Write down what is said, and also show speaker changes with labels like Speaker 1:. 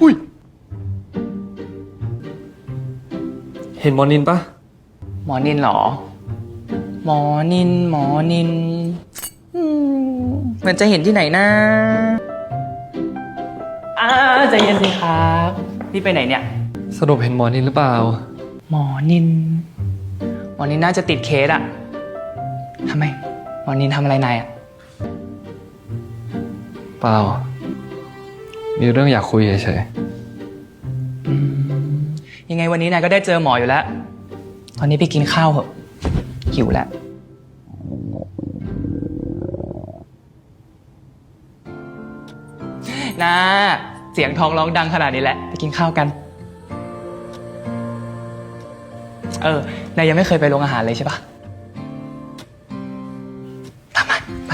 Speaker 1: อุ้ย เห็นหมอนินปะ
Speaker 2: หมอนินเหรอ หมอนิน หมอนินอืมเหมือนจะเห็นที่ไหนนะอ่าใจเย็นสิครับนี่ไปไหนเนี่ย
Speaker 1: สรุปเห็นหมอนินหรือเปล่า
Speaker 2: หมอนิน หมอนินน่าจะติดเคสอะทำไม หมอนินทำอะไรนายอะ
Speaker 1: เปล่า มีเรื่องอยากคุยเฉยๆ
Speaker 2: ยังไงวันนี้นายก็ได้เจอหมออยู่แล้ว ตอนนี้พี่กินข้าวเหอะหิวแล้วน้าเสียงทองร้องดังขนาดนี้แหละ ไปกินข้าวกัน เออนายยังไม่เคยไปโรงอาหารเลยใช่ปะตามมไป